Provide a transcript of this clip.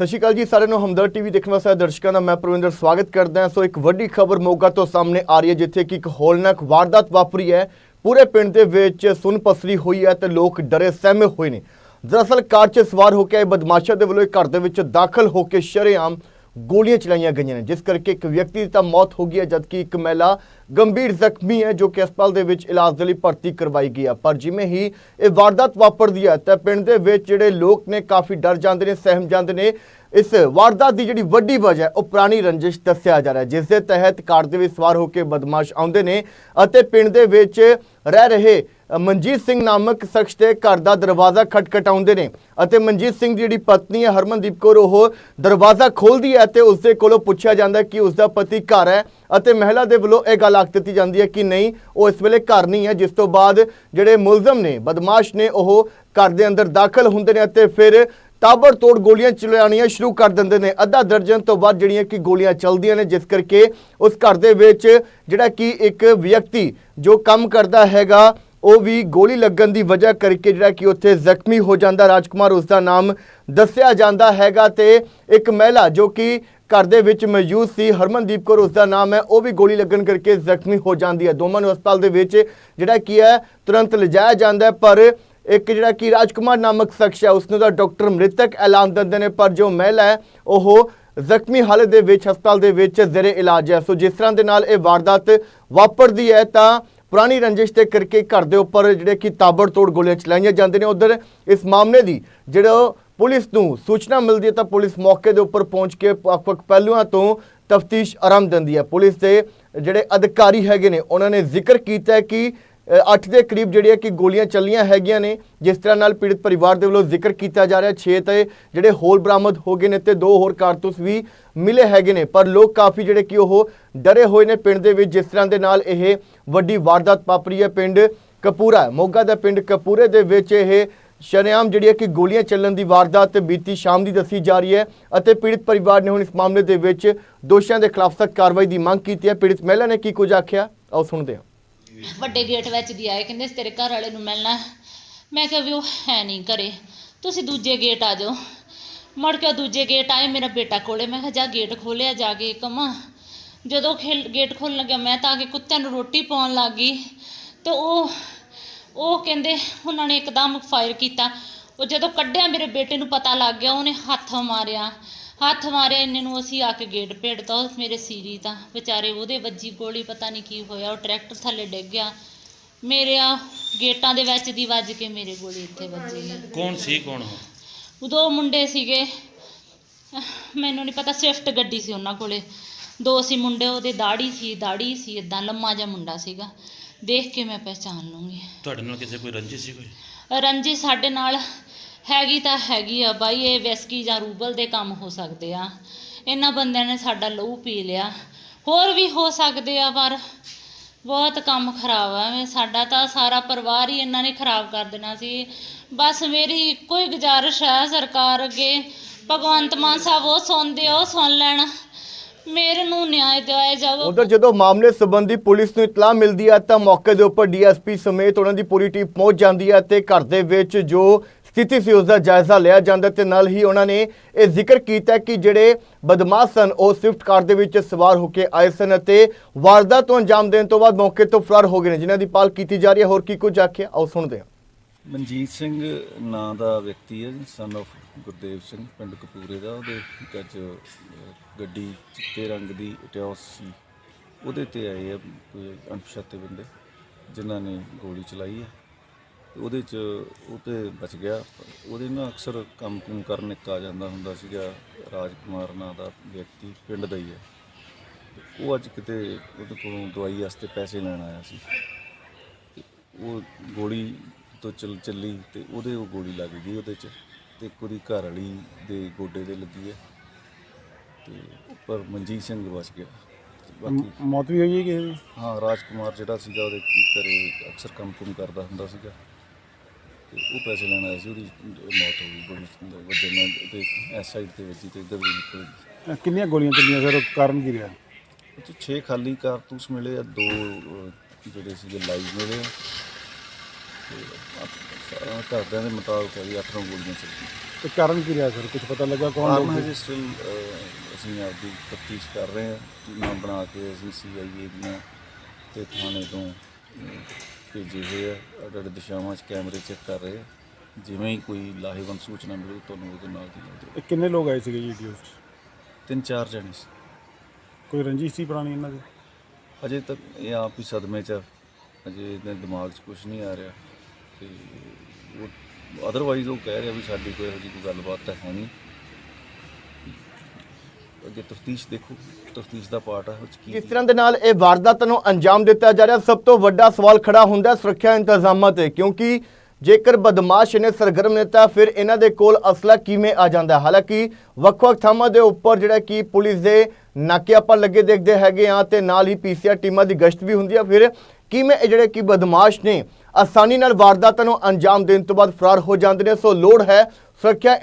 ਸਤਿ ਸ਼੍ਰੀ ਅਕਾਲ ਜੀ, ਸਾਰਿਆਂ ਨੂੰ ਹਮਦਰਦ ਟੀਵੀ ਦੇਖਣ ਵਾਸਤੇ ਦਰਸ਼ਕਾਂ ਦਾ ਮੈਂ ਪ੍ਰਵਿੰਦਰ ਸਵਾਗਤ ਕਰਦਾ ਹਾਂ। ਸੋ ਇੱਕ ਵੱਡੀ ਖਬਰ ਮੋਗਾ ਤੋਂ ਸਾਹਮਣੇ ਆ ਰਹੀ ਹੈ, ਜਿੱਥੇ ਕਿ ਇੱਕ ਹੋਲਨਾਕ ਵਾਰਦਾਤ ਵਾਪਰੀ ਹੈ। ਪੂਰੇ ਪਿੰਡ ਦੇ ਵਿੱਚ ਸੁਨ ਪਸਰੀ ਹੋਈ ਹੈ ਤੇ ਲੋਕ ਡਰੇ, ਸਹਿਮੇ ਹੋਏ ਨੇ। ਦਰਅਸਲ ਕਾਰ 'ਚ ਸਵਾਰ ਹੋ ਕੇ ਆਏ ਬਦਮਾਸ਼ਾਂ ਦੇ ਵੱਲੋਂ ਇੱਕ ਘਰ ਦੇ ਵਿੱਚ ਦਾਖਲ ਹੋ ਕੇ ਸ਼ਰੇਆਮ ਗੋਲੀਆਂ ਚਲਾਈਆਂ ਗਈਆਂ ਨੇ। ਜਿਸ ਕਰਕੇ ਇੱਕ ਵਿਅਕਤੀ ਦੀ ਤਾਂ ਮੌਤ ਹੋ ਗਈ ਹੈ, ਜਦਕਿ ਇੱਕ ਮਹਿਲਾ ਗੰਭੀਰ ਜ਼ਖਮੀ ਹੈ, ਜੋ ਕਿ ਹਸਪਤਾਲ ਦੇ ਵਿੱਚ ਇਲਾਜ ਦੇ ਲਈ ਭਰਤੀ ਕਰਵਾਈ ਗਈ ਹੈ। ਪਰ ਜਿਵੇਂ ਹੀ ਇਹ ਵਾਰਦਾਤ ਵਾਪਰਦੀ ਹੈ, ਤਾਂ ਪਿੰਡ ਦੇ ਵਿੱਚ ਜਿਹੜੇ ਲੋਕ ਨੇ, ਕਾਫੀ ਡਰ ਜਾਂਦੇ ਨੇ, ਸਹਿਮ ਜਾਂਦੇ ਨੇ। ਇਸ ਵਾਰਦਾਤ ਦੀ ਜਿਹੜੀ ਵੱਡੀ ਵਜ੍ਹਾ ਹੈ, ਉਹ ਪੁਰਾਣੀ ਰੰਜਿਸ਼ ਦੱਸਿਆ ਜਾ ਰਿਹਾ ਜਿਸ ਦੇ ਤਹਿਤ ਕਾਰ ਦੇ ਵਿੱਚ ਸਵਾਰ ਹੋ ਕੇ ਬਦਮਾਸ਼ ਆਉਂਦੇ ਨੇ ਅਤੇ ਪਿੰਡ ਦੇ ਵਿੱਚ ਰਹਿ ਰਹੇ ਮਨਜੀਤ ਸਿੰਘ ਨਾਮਕ ਸ਼ਖਸ ਦੇ ਘਰ ਦਾ ਦਰਵਾਜ਼ਾ ਖਟਖਟਾਉਂਦੇ ਨੇ ਅਤੇ ਮਨਜੀਤ ਸਿੰਘ ਦੀ ਜਿਹੜੀ ਪਤਨੀ ਹੈ ਹਰਮਨਦੀਪ ਕੌਰ, ਉਹ ਦਰਵਾਜ਼ਾ ਖੋਲਦੀ ਹੈ ਤੇ ਉਸਦੇ ਕੋਲੋਂ ਪੁੱਛਿਆ ਜਾਂਦਾ ਹੈ ਕਿ ਉਸਦਾ ਪਤੀ ਘਰ ਹੈ ਅਤੇ ਮਹਿਲਾ ਦੇ ਵੱਲੋਂ ਇਹ ਗੱਲ ਆਖ ਦਿੱਤੀ ਜਾਂਦੀ ਹੈ ਕਿ ਨਹੀਂ, ਉਹ ਇਸ ਵੇਲੇ ਘਰ ਨਹੀਂ ਹੈ, ਜਿਸ ਤੋਂ ਬਾਅਦ ਜਿਹੜੇ ਮੁਲਜ਼ਮ ਨੇ, ਬਦਮਾਸ਼ ਨੇ, ਉਹ ਘਰ ਦੇ ਅੰਦਰ ਦਾਖਲ ਹੁੰਦੇ ਨੇ ਅਤੇ ਫਿਰ ਤਾਬੜਤੋੜ ਗੋਲੀਆਂ ਚਲਾਉਣੀਆਂ ਸ਼ੁਰੂ ਕਰ ਦਿੰਦੇ ਨੇ। ਅੱਧਾ ਦਰਜਨ ਤੋਂ ਵੱਧ ਜਿਹੜੀਆਂ ਕਿ ਗੋਲੀਆਂ ਚੱਲਦੀਆਂ ਨੇ, ਜਿਸ ਕਰਕੇ ਉਸ ਘਰ ਦੇ ਵਿੱਚ ਜਿਹੜਾ ਕਿ ਇੱਕ ਵਿਅਕਤੀ ਜੋ ਕੰਮ ਕਰਦਾ ਹੈਗਾ, ਉਹ ਵੀ ਗੋਲੀ ਲੱਗਣ ਦੀ ਵਜ੍ਹਾ ਕਰਕੇ ਜਿਹੜਾ ਕਿ ਉੱਥੇ ਜ਼ਖਮੀ ਹੋ ਜਾਂਦਾ। ਰਾਜਕੁਮਾਰ ਉਸ ਦਾ ਨਾਮ ਦੱਸਿਆ ਜਾਂਦਾ ਹੈਗਾ ਤੇ ਇੱਕ ਮਹਿਲਾ ਜੋ ਕਿ ਘਰ ਦੇ ਵਿੱਚ ਮੌਜੂਦ ਸੀ, ਹਰਮਨਦੀਪ ਕੌਰ ਉਸ ਦਾ ਨਾਮ ਹੈ, ਉਹ ਵੀ ਗੋਲੀ ਲੱਗਣ ਕਰਕੇ ਜ਼ਖਮੀ ਹੋ ਜਾਂਦੀ ਹੈ। ਦੋਵਾਂ ਨੂੰ ਹਸਪਤਾਲ ਦੇ ਵਿੱਚ ਜਿਹੜਾ ਕੀ ਹੈ, ਤੁਰੰਤ ਲਿਜਾਇਆ ਜਾਂਦਾ ਪਰ ਇੱਕ ਜਿਹੜਾ ਕਿ ਰਾਜਕੁਮਾਰ ਨਾਮਕ ਸ਼ਖਸ ਹੈ ਉਸ ਨੂੰ ਤਾਂ ਡਾਕਟਰ ਮ੍ਰਿਤਕ ਐਲਾਨ ਦਿੰਦੇ ਨੇ, ਪਰ ਜੋ ਮਹਿਲਾ ਹੈ, ਉਹ ਜ਼ਖਮੀ ਹਾਲਤ ਦੇ ਵਿੱਚ, ਹਸਪਤਾਲ ਦੇ ਵਿੱਚ ਜ਼ਰੇ ਇਲਾਜ ਹੈ। ਸੋ ਜਿਸ ਤਰ੍ਹਾਂ ਦੇ ਨਾਲ ਇਹ ਵਾਰਦਾਤ ਵਾਪਰਦੀ ਹੈ, ਤਾਂ ਪੁਰਾਣੀ ਰੰਜਿਸ਼ ਦੇ ਕਰਕੇ ਘਰ ਦੇ ਉੱਪਰ ਜਿਹੜੇ ਕਿ ਤਾਬੜਤੋੜ ਗੋਲੀਆਂ ਚਲਾਈਆਂ ਜਾਂਦੇ ਨੇ। ਉਧਰ ਇਸ ਮਾਮਲੇ ਦੀ ਜਿਹੜਾ ਪੁਲਿਸ ਨੂੰ ਸੂਚਨਾ ਮਿਲਦੀ ਹੈ, ਤਾਂ ਪੁਲਿਸ ਮੌਕੇ ਦੇ ਉੱਪਰ ਪਹੁੰਚ ਕੇ ਵੱਖ-ਵੱਖ ਪਹਿਲੂਆਂ ਤੋਂ ਤਫਤੀਸ਼ ਆਰੰਭ ਦਿੰਦੀ ਹੈ। ਪੁਲਿਸ ਦੇ ਜਿਹੜੇ ਅਧਿਕਾਰੀ ਹੈਗੇ ਨੇ, ਉਹਨਾਂ ਨੇ ਜ਼ਿਕਰ ਕੀਤਾ ਹੈ ਕਿ 8 ਦੇ ਕਰੀਬ ਜਿਹੜੀਆਂ ਕਿ ਗੋਲੀਆਂ ਚੱਲੀਆਂ ਹੈਗੀਆਂ ਨੇ, ਜਿਸ ਤਰ੍ਹਾਂ ਨਾਲ ਪੀੜਤ ਪਰਿਵਾਰ ਦੇ ਵੱਲੋਂ ਜ਼ਿਕਰ ਕੀਤਾ ਜਾ ਰਿਹਾ 6 ਤੇ ਜਿਹੜੇ ਹੋਰ ਬਰਾਮਦ ਹੋ ਗਏ ਨੇ ਤੇ ਦੋ ਹੋਰ ਕਾਰਤੂਸ ਵੀ ਮਿਲੇ ਹੈਗੇ ਨੇ, ਪਰ ਲੋਕ ਕਾਫੀ ਜਿਹੜੇ ਕਿ ਉਹ ਡਰੇ ਹੋਏ ਨੇ ਪਿੰਡ ਦੇ ਵਿੱਚ, ਜਿਸ ਤਰ੍ਹਾਂ ਦੇ ਨਾਲ ਇਹ ਵੱਡੀ ਵਾਰਦਾਤ ਵਾਪਰੀ ਹੈ ਪਿੰਡ ਕਪੂਰਾ, ਮੋਗਾ ਦਾ ਪਿੰਡ ਕਪੂਰੇ ਦੇ ਵਿੱਚ ਇਹ ਸ਼ਰੇਆਮ ਜਿਹੜੀ ਹੈ ਕਿ ਗੋਲੀਆਂ ਚੱਲਣ ਦੀ ਵਾਰਦਾਤ ਬੀਤੀ ਸ਼ਾਮ ਦੀ ਦੱਸੀ ਜਾ ਰਹੀ ਹੈ ਅਤੇ ਪੀੜਤ ਪਰਿਵਾਰ ਨੇ ਹੁਣ ਇਸ ਮਾਮਲੇ ਦੇ ਵਿੱਚ ਦੋਸ਼ੀਆਂ ਦੇ ਖਿਲਾਫ ਸਖਤ ਕਾਰਵਾਈ ਦੀ ਮੰਗ ਕੀਤੀ ਹੈ। ਪੀੜਤ ਮਹਿਲਾ ਨੇ ਕੀ ਕੁਝ ਆਖਿਆ? ਆਓ ਸੁਣਦੇ ਹਾਂ। ਵੱਡੇ ਗੇਟ ਵਿੱਚ ਦੀ ਆਏ, ਕਹਿੰਦੇ ਤੇਰੇ ਘਰ ਵਾਲੇ ਨੂੰ ਮਿਲਣਾ ਮੈਂ ਕਿਹਾ ਵੀ ਉਹ ਹੈ ਨਹੀਂ ਘਰੇ। ਤੁਸੀਂ ਦੂਜੇ ਗੇਟ ਆ ਜਾਓ। ਮੁੜ ਕੇ ਦੂਜੇ ਗੇਟ ਆਏ, ਮੇਰਾ ਬੇਟਾ ਕੋਲੇ। ਮੈਂ ਕਿਹਾ, ਜਾ ਗੇਟ ਖੋਲਿਆ ਜਾ ਕੇ ਕਮਾ। ਜਦੋਂ ਖੇਲ, ਗੇਟ ਖੋਲਣ ਲੱਗਿਆ, ਮੈਂ ਤਾਂ ਆ ਕੇ ਕੁੱਤਿਆਂ ਨੂੰ ਰੋਟੀ ਪਾਉਣ ਲੱਗ ਗਈ। ਤੇ ਉਹ ਉਹ ਕਹਿੰਦੇ, ਉਹਨਾਂ ਨੇ ਇੱਕਦਮ ਫਾਇਰ ਕੀਤਾ। ਉਹ ਜਦੋਂ ਕੱਢਿਆ, ਮੇਰੇ ਬੇਟੇ ਨੂੰ ਪਤਾ ਲੱਗ ਗਿਆ, ਉਹਨੇ ਹੱਥ ਮਾਰਿਆ। ਹੱਥ ਮਾਰਿਆ ਇੰਨੇ ਨੂੰ ਅਸੀਂ ਆ ਕੇ ਗੇਟ ਭੇੜਤਾ ਉਹ ਮੇਰੇ ਸੀਰੀ ਤਾਂ ਵਿਚਾਰੇ ਉਹਦੇ ਵੱਜੀ ਗੋਲੀ ਪਤਾ ਨਹੀਂ ਕੀ ਹੋਇਆ ਉਹ ਟਰੈਕਟਰ ਥੱਲੇ ਡਿੱਗ ਗਿਆ। ਮੇਰੇ ਆ ਗੇਟਾਂ ਦੇ ਵਿੱਚ ਦੀ ਵੱਜ ਕੇ ਮੇਰੇ ਗੋਲੀ ਇੱਥੇ ਵੱਜੀ। ਕੌਣ ਸੀ ਕੌਣ ਉਹ? ਉਦੋਂ ਮੁੰਡੇ ਸੀਗੇ। ਮੈਨੂੰ ਨਹੀਂ ਪਤਾ ਸਵਿਫਟ ਗੱਡੀ ਸੀ ਉਹਨਾਂ ਕੋਲੇ। ਦੋ ਸੀ ਮੁੰਡੇ ਉਹਦੇ ਦਾੜੀ ਸੀ ਦਾੜੀ ਸੀ ਇਦਾਂ ਲੰਮਾ ਜਿਹਾ ਮੁੰਡਾ ਸੀਗਾ। ਦੇਖ ਕੇ ਮੈਂ ਪਹਿਚਾਨ ਲੂੰਗੀ। ਤੁਹਾਡੇ ਨਾਲ ਕਿਸੇ ਕੋਈ ਰੰਜਿਸ਼ ਸੀ ਕੋਈ? ਰੰਜੀ ਸਾਡੇ ਨਾਲ ਹੈਗੀ ਤਾਂ ਹੈਗੀ ਆ ਬਾਈ ਇਹ ਵਿਸਕੀ ਜਾਂ ਰੂਬਲ ਦੇ ਕੰਮ ਹੋ ਸਕਦੇ ਆ। ਇਹਨਾਂ ਬੰਦਿਆਂ ਨੇ ਸਾਡਾ ਲਹੂ ਪੀ ਲਿਆ। ਹੋਰ ਵੀ ਹੋ ਸਕਦੇ ਆ ਪਰ ਬਹੁਤ ਕੰਮ ਖਰਾਬ ਆ। ਐਵੇਂ ਸਾਡਾ ਤਾਂ ਸਾਰਾ ਪਰਿਵਾਰ ਹੀ ਇਹਨਾਂ ਨੇ ਖਰਾਬ ਕਰ ਦੇਣਾ ਸੀ। ਬਸ ਮੇਰੀ ਇੱਕੋ ਹੀ ਗੁਜ਼ਾਰਿਸ਼ ਹੈ ਸਰਕਾਰ ਅੱਗੇ ਭਗਵੰਤ ਮਾਨ ਸਾਹਿਬ ਉਹ ਸੁਣਦੇ ਆ, ਉਹ ਸੁਣ ਲੈਣ। ਮੇਰੇ ਨੂੰ ਨਿਆਂ ਦਿਵਾਇਆ ਜਾਵੇ। ਉਧਰ ਜਦੋਂ ਮਾਮਲੇ ਸੰਬੰਧੀ ਪੁਲਿਸ ਨੂੰ ਇਤਲਾਹ ਮਿਲਦੀ ਹੈ ਤਾਂ ਮੌਕੇ ਦੇ ਉੱਪਰ ਡੀਐਸਪੀ ਸਮੇਤ ਉਹਨਾਂ ਦੀ ਪੂਰੀ ਟੀਮ ਪਹੁੰਚ ਜਾਂਦੀ ਹੈ ਤੇ ਘਰ ਦੇ ਵਿੱਚ ਜੋ ਸਥਿਤੀ ਸੀ ਉਸ ਦਾ ਜਾਇਜ਼ਾ ਲਿਆ ਜਾਂਦਾ ਤੇ ਨਾਲ ਹੀ ਉਹਨਾਂ ਨੇ ਇਹ ਜ਼ਿਕਰ ਕੀਤਾ ਕਿ ਜਿਹੜੇ ਬਦਮਾਸ਼ ਸਨ, ਉਹ ਸਵਿਫਟ ਕਾਰ ਦੇ ਵਿੱਚ ਸਵਾਰ ਹੋ ਕੇ ਆਏ ਸਨ ਅਤੇ ਵਾਰਦਾਤ ਤੋਂ ਅੰਜਾਮ ਦੇਣ ਤੋਂ ਬਾਅਦ ਮੌਕੇ ਤੋਂ ਫਰਾਰ ਹੋ ਗਏ ਨੇ, ਜਿਨ੍ਹਾਂ ਦੀ ਪਾਲ ਕੀਤੀ ਜਾ ਰਹੀ ਹੈ। ਹੋਰ ਕੀ ਕੁਝ ਆਖਿਆ? ਆਓ ਸੁਣਦੇ ਹਾਂ। ਮਨਜੀਤ ਸਿੰਘ ਨਾਂ ਦਾ ਵਿਅਕਤੀ ਹੈ ਸਨ of ਗੁਰਦੇਵ ਸਿੰਘ, ਪਿੰਡ ਕਪੂਰੇ ਦਾ। ਉਹਦੇ ਅੱਜ ਗੱਡੀ ਚਿੱਟੇ ਰੰਗ ਦੀ ਇਟਿਓਸ ਸੀ। ਉਹਦੇ ਤੇ ਆਏ ਆ, ਕੋਈ ਅਣਪਛਾਤੇ ਬੰਦੇ, ਜਿਨ੍ਹਾਂ ਨੇ ਗੋਲੀ ਚਲਾਈ ਹੈ ਤੇ ਉਹਦੇ ਚ ਉਹ ਤੇ ਬਚ ਗਿਆ। ਉਹਦੇ ਨਾਲ ਅਕਸਰ ਕੰਮ ਕੁਮ ਕਰਨ ਇੱਕ ਆ ਜਾਂਦਾ ਹੁੰਦਾ ਸੀਗਾ ਰਾਜਕੁਮਾਰ ਨਾਂ ਦਾ ਵਿਅਕਤੀ ਪਿੰਡ ਦਾ ਹੀ ਹੈ। ਤੇ ਉਹ ਅੱਜ ਕਿਤੇ ਉਹਦੇ ਕੋਲੋਂ ਦਵਾਈ ਵਾਸਤੇ ਪੈਸੇ ਲੈਣ ਆਇਆ ਸੀ। ਤੇ ਉਹ ਗੋਲੀ ਤੋਂ ਚੱਲ ਚੱਲੀ ਤੇ ਉਹਦੇ ਉਹ ਗੋਲੀ ਲੱਗ ਗਈ ਉਹਦੇ ਚ ਤੇ ਇੱਕ ਉਹਦੀ ਘਰ ਵਾਲੀ ਦੇ ਗੋਡੇ ਤੇ ਲੱਗੀ ਹੈ ਤੇ ਉੱਪਰ ਮਨਜੀਤ ਸਿੰਘ ਬਚ ਗਿਆ। ਤੇ ਬਾਕੀ ਮੌਤ ਵੀ ਹੋਈ ਹੈ ਕਿਸੇ ਦੀ? ਹਾਂ ਰਾਜਕੁਮਾਰ ਜਿਹੜਾ ਸੀਗਾ ਉਹਦੇ ਘਰੇ ਅਕਸਰ ਕੰਮ ਕੁਮ ਕਰਦਾ ਹੁੰਦਾ ਸੀਗਾ। ਤੇ ਉਹ ਪੈਸੇ ਲੈਣ ਆਇਆ ਸੀ ਉਹਦੀ ਮੌਤ ਹੋ ਗਈ ਗੋਲੀ ਵੱਜਣ ਨਾਲ ਤੇ ਇਸ ਸਾਈਡ ਤੇ ਵੱਜੀ ਤੇ ਇੱਧਰ ਵੀ ਨਿਕਲ ਗਈ। ਅਹ ਕਿੰਨੀਆਂ ਗੋਲੀਆਂ ਚੱਲੀਆਂ ਸਰ? ਕਾਰਨ ਕੀ ਰਿਹਾ? ਉਹ 'ਚ 6 ਖਾਲੀ ਕਾਰਤੂਸ ਮਿਲੇ ਆ ਦੋ ਅਹ, ਜਿਹੜੇ ਸੀਗੇ ਲਾਈਵ ਮਿਲੇ ਆ। ਤੇ ਘਰਦਿਆਂ ਦੇ ਮੁਤਾਬਕ ਹੈ ਵੀ ਅੱਠ ਨੌ ਗੋਲੀਆਂ ਚੱਲੀਆਂ। ਤੇ ਕਾਰਨ ਕੀ ਰਿਹਾ ਸਰ? ਕੁਝ ਪਤਾ ਲੱਗਾ ਕੌਣ ਕਾਰਨ ਲੋਕ ਹਜੇ ਸਟਿਲ ਅਸੀਂ ਆਪਦੀ ਤਫਤੀਸ਼ ਕਰ ਰਹੇ ਹਾਂ। ਟੀਮਾਂ ਬਣਾ ਕੇ ਅਸੀਂ ਸੀਆਈਏ ਦੀਆਂ ਤੇ ਥਾਣੇ ਤੋਂ ਅਹ, ਭੇਜੇ ਹੋਏ ਆ ਅੱਡ-ਅੱਡ ਦਿਸ਼ਾਵਾਂ 'ਚ ਕੈਮਰੇ ਚੈੱਕ ਕਰ ਰਹੇ ਆ। ਜਿਵੇਂ ਹੀ ਕੋਈ ਲਾਹੇਵੰਦ ਸੂਚਨਾ ਮਿਲੂ ਤੁਹਾਨੂੰ ਉਹਦੇ ਨਾਲ ਦੀ ਨਾਲ ਦੇ ਇਹ ਕਿੰਨੇ ਲੋਕ ਆਏ ਸੀਗੇ ਜੀ ਡੀਓਸ ਤਿੰਨ ਚਾਰ ਜਣੇ ਸੀ। ਕੋਈ ਰੰਜਿਸ਼ ਸੀ ਪੁਰਾਣੀ ਇਹਨਾਂ ਦੀ? ਅਜੇ ਤੱਕ ਇਹ ਆਪ ਹੀ ਸਦਮੇ 'ਚ ਆ। ਅਜੇ ਇਹਦੇ ਦਿਮਾਗ 'ਚ ਕੁਝ ਨਹੀਂ ਆ ਰਿਹਾ। ਤੇ ਉਹ ਅਦਰਵਾਈਜ਼ ਉਹ ਕਹਿ ਰਿਹਾ ਵੀ ਸਾਡੀ ਕੋਈ ਇਹੋ ਜਿਹੀ ਕੋਈ ਗੱਲਬਾਤ ਤਾਂ ਹੈ ਨਹੀਂ। ਅੱਗੇ ਤਫਤੀਸ਼ ਦੇਖੋ ਤਫਤੀਸ਼ ਦਾ ਪਾਰਟ ਹੈ ਉਹ 'ਚ ਕੀ ਕਿਸ ਤਰ੍ਹਾਂ ਦੇ ਨਾਲ ਇਹ ਵਾਰਦਾਤ ਨੂੰ ਅੰਜਾਮ ਦਿੱਤਾ ਜਾ ਰਿਹਾ ਸਭ ਤੋਂ ਵੱਡਾ ਸਵਾਲ ਖੜਾ ਹੁੰਦਾ ਸੁਰੱਖਿਆ ਇੰਤਜ਼ਾਮਾਂ ਤੇ ਕਿਉਂਕਿ ਜੇਕਰ ਬਦਮਾਸ਼ ਨੇ ਸਰਗਰਮ ਨੇ ਤਾਂ ਫਿਰ ਇਹਨਾਂ ਦੇ ਕੋਲ ਅਸਲਾ ਕਿਵੇਂ ਆ ਜਾਂਦਾ? ਹਾਲਾਂਕਿ ਵੱਖ-ਵੱਖ ਥਾਵਾਂ ਦੇ ਉੱਪਰ ਜਿਹੜਾ ਕਿ ਪੁਲਿਸ ਦੇ ਨਾਕੇ ਆਪਾਂ ਲੱਗੇ ਦੇਖਦੇ ਹੈਗੇ ਆ ਤੇ ਨਾਲ ਹੀ ਪੀਸੀਆਰ ਟੀਮਾਂ ਦੀ ਗਸ਼ਤ ਵੀ ਹੁੰਦੀ ਆ ਫਿਰ ਕਿਵੇਂ ਇਹ ਜਿਹੜੇ ਕਿ ਬਦਮਾਸ਼ ਨੇ ਆਸਾਨੀ ਨਾਲ ਵਾਰਦਾਤਾਂ ਨੂੰ ਅੰਜਾਮ ਦੇਣ ਤੋਂ ਬਾਅਦ ਫਰਾਰ ਹੋ ਜਾਂਦੇ ਨੇ ਸੋ ਲੋੜ ਹੈ ਸੁਰੱਖਿਆ